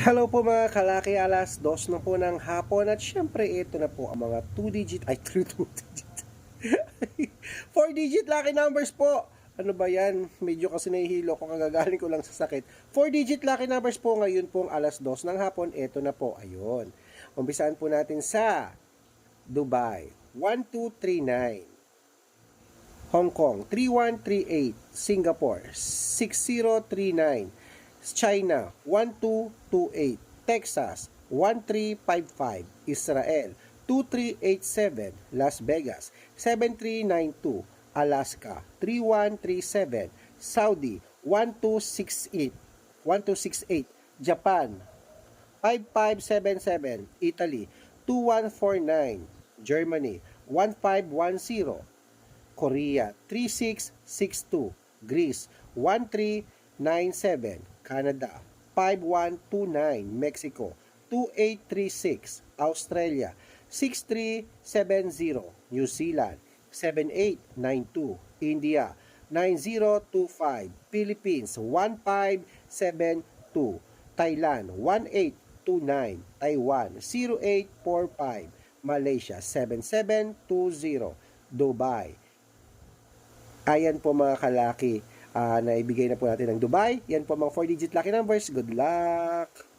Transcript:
Hello po mga kalaki, alas dos na po ng hapon at syempre ito na po ang mga 2 digit, ay 3 digit, 4 digit lucky numbers po. Ano ba yan? Medyo kasi nahihilo ko kagagaling ko lang sa sakit. 4 digit lucky numbers po ngayon pong alas dos ng hapon. Ito na po, ayun. Umpisaan po natin sa Dubai, 1239. Hong Kong 3138, Singapore 6039, China 1228, Texas 1355, Israel 2387, Las Vegas 7392, Alaska 3137, Saudi 1268, 1268, Japan 5577, Italy 2149, Germany 1510, Korea 3662, Greece 1397, Canada. 5129, Mexico. 2836, Australia. 6370, New Zealand. 7892, India. 9025, Philippines. 1572, Thailand. 1829, Taiwan. 0845, Malaysia. 7720, Dubai. Ayan po mga kalaki, ah, naibigay na po natin ng Dubai. Yan po mga 4-digit lucky numbers. Good luck!